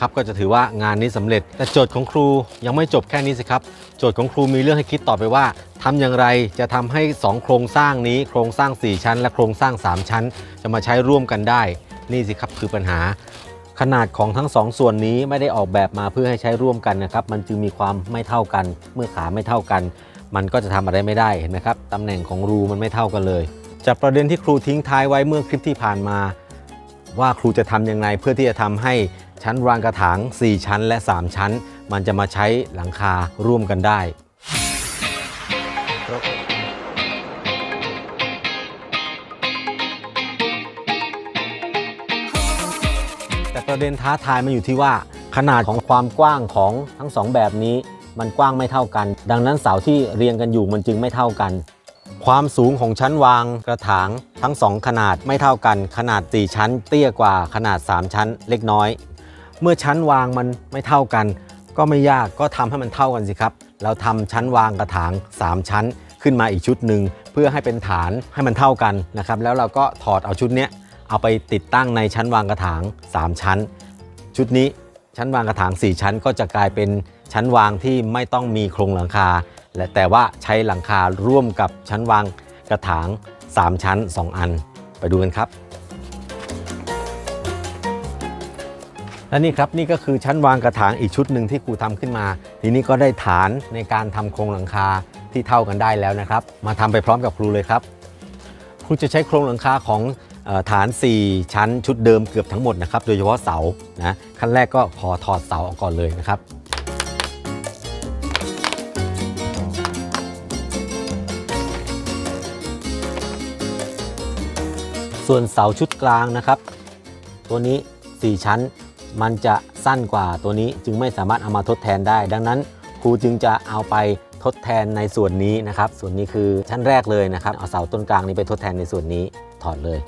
ครับก็จะถือว่างานนี้สำเร็จ แต่โจทย์ของครูยังไม่จบแค่นี้สิครับ โจทย์ของครูมีเรื่องให้คิดต่อไปว่าทำอย่างไรจะทำให้ 2 โครงสร้างนี้ โครงสร้าง 4 ชั้น และโครงสร้าง 3 ชั้น จะมาใช้ร่วมกันได้ นี่สิครับคือปัญหา ขนาดของทั้งสองส่วนนี้ไม่ได้ออกแบบมาเพื่อให้ใช้ร่วมกันนะครับ มันจึงมีความไม่เท่ากัน เมื่อขาไม่เท่ากัน มันก็จะทำอะไรไม่ได้เห็นไหมครับตำแหน่งของรูมันไม่เท่ากันเลย จากประเด็นที่ครูทิ้งท้ายไว้เมื่อคลิปที่ผ่านมา ว่าครูจะทำยังไงเพื่อที่จะทำให้ชั้นวางกระถาง 4 ชั้นและ 3 ชั้น มันจะมาใช้หลังคาร่วมกันได้แต่ประเด็นท้าทายมันอยู่ที่ว่า ขนาดของความกว้างของทั้งสองแบบนี้ มันกว้างไม่เท่ากัน ดังนั้นเสาที่เรียงกันอยู่มันจึงไม่เท่ากัน ความสูงของชั้นวางกระถาง ทั้งสองขนาดไม่เท่ากันขนาด 4 ชั้น เตี้ยกว่าขนาด 3 ชั้นเล็กน้อย เมื่อชั้นวางมันไม่เท่ากัน ก็ไม่ยากก็ทำให้มันเท่ากันสิครับ เราทำชั้นวางกระถาง 3 ชั้นขึ้นมาอีกชุดหนึ่งเพื่อให้เป็นฐานให้มันเท่ากันนะครับแล้วเราก็ถอดเอาชุดเนี้ยเอาไปติดตั้งในชั้นวางกระถาง 3 ชั้น ชุดนี้ชั้นวางกระถาง 4 ชั้นก็จะกลายเป็นชั้นวางที่ไม่ต้องมีโครงหลังคา และแต่ว่าใช้หลังคาร่วมกับชั้นวางกระถาง 3 ชั้น 2 อัน ไปดูกันครับ และนี่ครับนี่ก็คือชั้นวางกระถางอีกชุดหนึ่งที่ครูทำขึ้นมา ทีนี้ก็ได้ฐานในการทำโครงหลังคาที่เท่ากันได้แล้วนะครับ มาทำไปพร้อมกับครูเลยครับ ครูจะใช้โครงหลังคาของฐาน 4 ชั้นชุดเดิมเกือบทั้งหมดนะครับ โดยเฉพาะเสานะขั้นแรกก็ขอถอดเสาออกก่อนเลยนะครับ ส่วนเสาชุดกลางนะครับ ตัวนี้ 4 ชั้นมันจะสั้นกว่าตัวนี้จึงไม่สามารถเอามาทดแทนได้ ดังนั้นครูจึงจะเอาไปทดแทนในส่วนนี้นะครับ ส่วนนี้คือชั้นแรกเลยนะครับ เอาเสาต้นกลางนี้ไปทดแทนในส่วนนี้ถอดเลย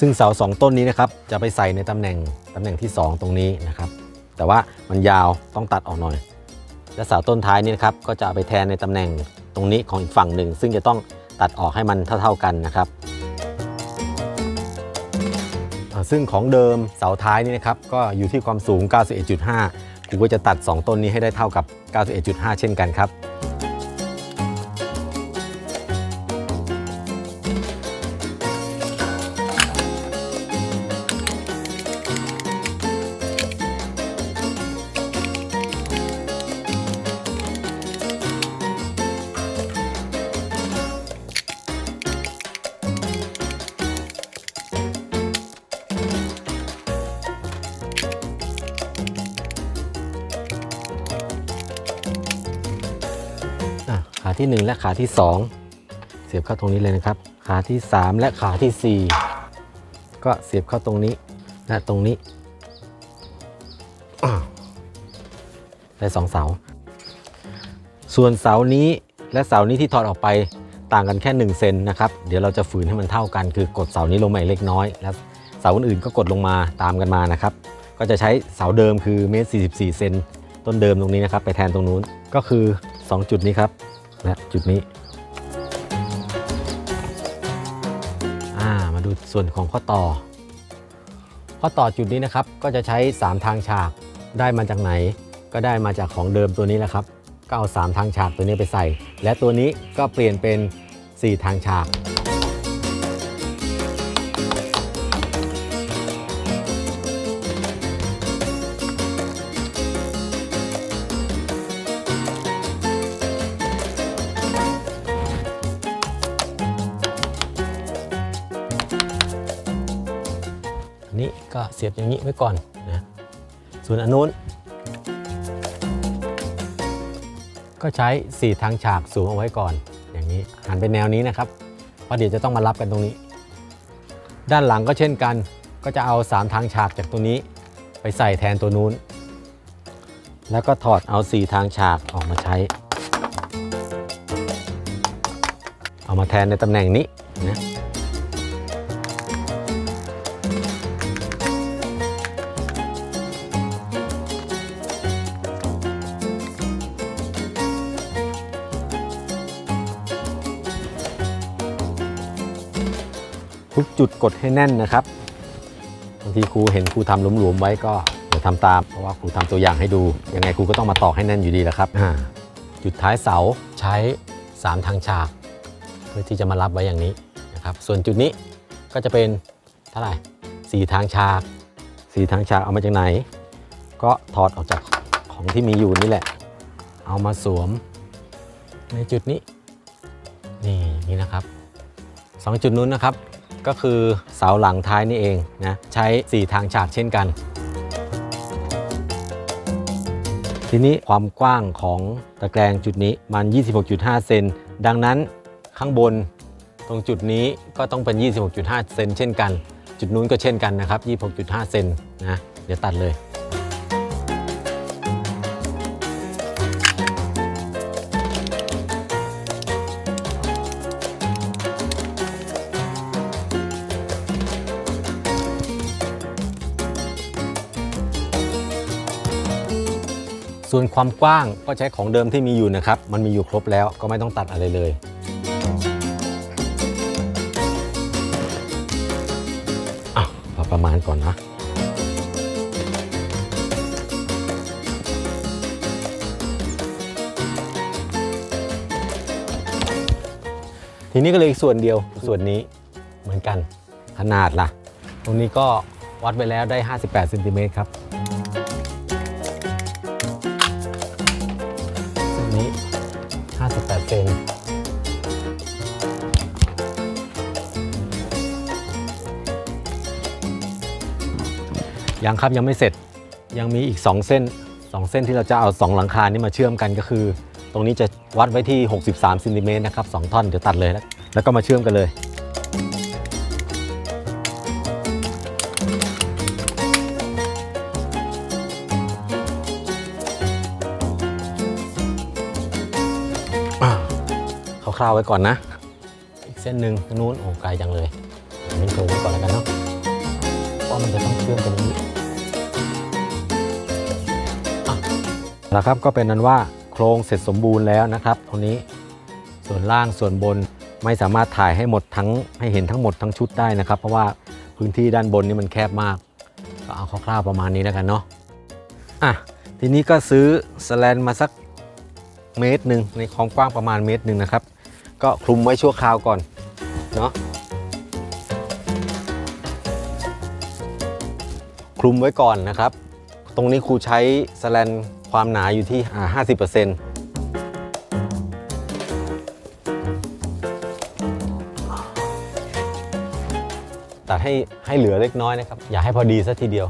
ซึ่งเสาสองต้นนี้นะครับจะไปใส่ในตำแหน่งตำแหน่งที่ 2 ตรงนี้นะครับ แต่ว่ามันยาวต้องตัดออกหน่อย และเสาต้นท้ายนี้นะครับก็จะเอาไปแทนในตำแหน่งตรงนี้ของอีกฝั่งหนึ่ง ซึ่งจะต้องตัดออกให้มันเท่า ๆกันนะครับซึ่งของเดิมเสาท้ายนี้นะครับก็อยู่ที่ความสูง 91.5ครูก็จะตัด 2 ต้นนี้ให้ได้เท่ากับ 91.5 เช่นกันครับ ขาที่ 1 และขาที่ 2 เสียบเข้าตรงนี้เลยนะครับ ขาที่ 3 และขาที่ 4 ก็เสียบเข้าตรงนี้และตรงนี้ ได้สองเสา ส่วนเสานี้และเสานี้ที่ถอดออกไปต่างกันแค่1เซนนะครับ เดี๋ยวเราจะฝืนให้มันเท่ากัน คือกดเสานี้ลงมาอีกเล็กน้อย แล้วเสาอื่นๆก็กดลงมาตามกันมานะครับ ก็จะใช้เสาเดิมคือเมตร44เซนต้นเดิมตรงนี้นะครับ ไปแทนตรงนู้นก็คือ 2 จุดนี้ครับ นะจุดนี้มาดูส่วนของข้อต่อ ข้อต่อจุดนี้นะครับก็จะใช้ 3 ทางฉากได้มาจากไหน ก็ได้มาจากของเดิมตัวนี้แหละครับก็เอา 3 ทางฉากตัวนี้ไปใส่ และตัวนี้ก็เปลี่ยนเป็น 4 ทางฉาก นี้ก็เสียบอย่างนี้ไว้ก่อนนะส่วนอันนู้น ก็ใช้4ทางฉากสูงเอาไว้ก่อน อย่างนี้หันไปแนวนี้นะครับเพราะเดี๋ยวจะต้องมารับกันตรงนี้ ด้านหลังก็เช่นกัน ก็จะเอา3ทางฉากจากตัวนี้ไปใส่แทนตัวนู้น แล้วก็ถอดเอา4ทางฉากออกมาใช้ เอามาแทนในตำแหน่งนี้นะ ทุกจุดกดให้แน่นนะครับบางทีครูเห็นครูทำหลวมๆไว้ก็อย่าทำตามเพราะว่าครูทำตัวอย่างให้ดู ยังไงครูก็ต้องมาตอกให้แน่นอยู่ดีแหละครับอ่าจุดท้ายเสาใช้ 3 ทางฉาก เพื่อที่จะมารับไว้อย่างนี้นะครับ ส่วนจุดนี้ก็จะเป็นเท่าไหร่สี่ทางฉากสี่ทางฉากเอามาจากไหน ก็ถอดออกจากของที่มีอยู่นี่แหละ เอามาสวมในจุดนี้ นี่นี่นะครับสองจุดนู้นนะครับ ก็คือเสาหลังท้ายนี่เองนะใช้ 4 ทางฉากเช่นกัน ทีนี้ความกว้างของตะแกรงจุดนี้มัน 26.5 เซนดังนั้นข้างบนตรงจุดนี้ก็ต้องเป็น 26.5 เซนเช่นกัน จุดนู้นก็เช่นกันนะครับ 26.5 เซนนะ เดี๋ยวตัดเลย ส่วนความกว้างก็ใช้ของเดิมที่มีอยู่นะครับ มันมีอยู่ครบแล้วก็ไม่ต้องตัดอะไรเลย อะพอประมาณก่อนนะทีนี้ก็เลยอีกส่วนเดียวส่วนนี้เหมือนกันขนาดล่ะ ตรงนี้ก็วัดไปแล้วได้ 58เซนติเมตรครับ ยังครับยังไม่เสร็จยังมีอีก 2 เส้น 2 เส้นที่เราจะเอา 2 หลังคานี้มาเชื่อมกันก็คือ ตรงนี้จะวัดไว้ที่ 63ซนติเมตรนะครับ2ท่อนเดี๋ยวตัดเลยแล้วแล้วก็มาเชื่อมกันเลยอ่าคร่าวๆไว้ก่อนนะ อีกเส้นหนึ่งตรงนู้นโอ้ไกลจังเลยนี่โชว์ไว้ก่อนแล้วกันเนาะเพราะมันจะต้องเชื่อมกันอย่างนี้ แล้วครับก็เป็นนั้นว่าโครงเสร็จสมบูรณ์แล้วนะครับตรงนี้ส่วนล่างส่วนบนไม่สามารถถ่ายให้หมดทั้งให้เห็นทั้งหมดทั้งชุดได้นะครับ เพราะว่าพื้นที่ด้านบนนี่มันแคบมาก ก็เอาคร่าวๆประมาณนี้แล้วกันเนาะอะทีนี้ก็ซื้อสแลนมาสักเมตรหนึ่งในความกว้างประมาณเมตรหนึ่งนะครับ ก็คลุมไว้ชั่วคราวก่อนเนาะคลุมไว้ก่อนนะครับ ตรงนี้ครูใช้สแลนความหนาอยู่ที่อ่า50%ตัดให้ให้เหลือเล็กน้อยนะครับ อย่าให้พอดีซะทีเดียว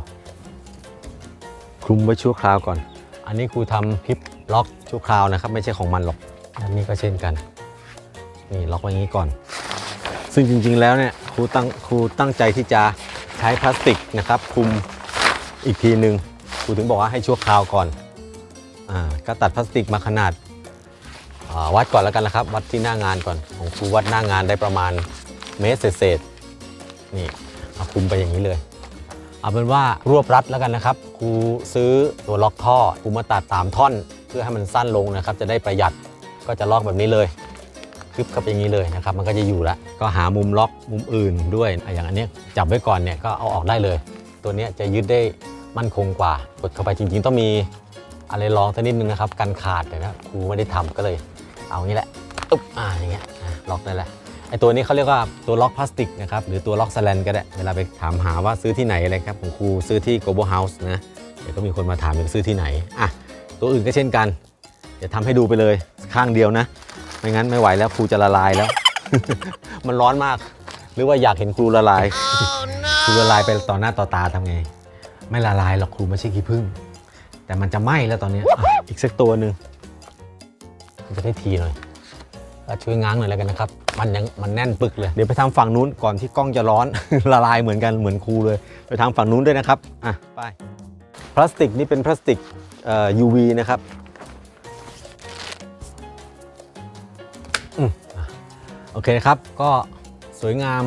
คลุมไว้ชั่วคราวก่อน อันนี้ครูทำพิปล็อกชั่วคราวนะครับ ไม่ใช่ของมันหรอก อันนี้ก็เช่นกัน นี่ล็อกไว้อย่างนี้ก่อน ซึ่งจริงๆแล้วเนี่ยครูตั้งครูตั้งใจที่จะใช้พลาสติกนะครับคลุมอีกทีหนึ่ง ครูถึงบอกว่าให้ชั่วคราวก่อนอ่าก็ตัดพลาสติกมาขนาดาวัดก่อนแล้วกันนะครับ วัดที่หน้างานก่อน ของครูวัดหน้างานได้ประมาณเมตรเศษนี่เอาคุมไปอย่างนี้เลย เอาเป็นว่ารวบรัดแล้วกันนะครับครูซื้อตัวล็อกท่อครูมาตัด3ท่อน เพื่อให้มันสั้นลงนะครับ จะได้ประหยัดก็จะล็อกแบบนี้เลยคลิปกับอย่างนี้เลยนะครับ มันก็จะอยู่ล้วก็หามุมล็อกมุมอื่นด้วยอย่างอันเนี้ยจับไว้ก่อนเนี่ยก็เอาออกได้เลย ตัวเนี้ยจะยึดได้ มั่นคงกว่ากดเข้าไปจริง ๆ ต้องมีอะไรรองสักนิดนึงนะครับกันขาดแต่นะครูไม่ได้ทำก็เลย เอางี้แหละอุ๊บอ่าอย่างเงี้ยอะล็อกได้แหละไอตัวนี้เขาเรียกว่าตัวล็อกพลาสติกนะครับหรือตัวล็อกสแลนก็ได้เวลาไปถามหาว่าซื้อที่ไหนอะไรครับของครูซื้อที่ global house นะเดี๋ยวก็มีคนมาถามว่าซื้อที่ไหนอะตัวอื่นก็เช่นกันเดี๋ยวทำให้ดูไปเลยข้างเดียวนะ ไม่งั้นไม่ไหวแล้วครูจะละลายแล้ว มันร้อนมาก หรือว่าอยากเห็นครูละลายครูละลายไปต่อหน้าต่อตาทำไง ไม่ละลายหรอกครูไม่ใช่ขี้ผึ้งแต่มันจะไหม้แล้วตอนเนี้ยอะอีกสักตัวหนึ่งมันจะได้ทีหน่อยก็ช่วยง้างหน่อยแล้วกันนะครับ มันยังมันแน่นปึกเลย เดี๋ยวไปทำฝั่งนู้นก่อนที่กล้องจะร้อน ละลายเหมือนกันเหมือนครูเลย ไปทำฝั่งนู้นด้วยนะครับอะไปพลาสติกนี่เป็นพลาสติกเอ่อ UV นะครับอืมอะโอเคครับก็สวยงาม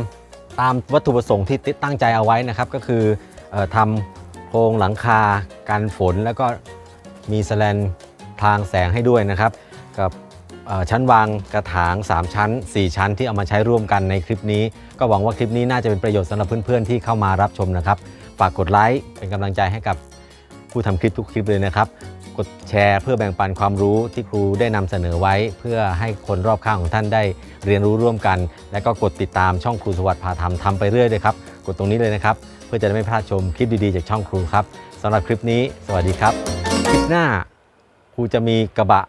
ตามวัตถุประสงค์ที่ติดตั้งใจเอาไว้นะครับ ก็คือเอ่อทำ โครงหลังคากันฝนแล้วก็มีสแลนทางแสงให้ด้วยนะครับ กับชั้นวางกระถาง 3 ชั้น 4 ชั้นที่เอามาใช้ร่วมกันในคลิปนี้ ก็หวังว่าคลิปนี้น่าจะเป็นประโยชน์สำหรับเพื่อนๆที่เข้ามารับชมนะครับ ฝากกดไลค์เป็นกำลังใจให้กับผู้ทำคลิปทุกคลิปเลยนะครับ กดแชร์เพื่อแบ่งปันความรู้ที่ครูได้นำเสนอไว้ เพื่อให้คนรอบข้างของท่านได้เรียนรู้ร่วมกัน และก็กดติดตามช่องครูสวัสดิ์พาทำทำไปเรื่อยเลยครับ กดตรงนี้เลยนะครับ พื่อจะได้ไม่พลาดชมคลิปดีๆจากช่องครูครับสำหรับคลิปนี้ สวัสดีครับ คลิปหน้าครูจะมีกระบะ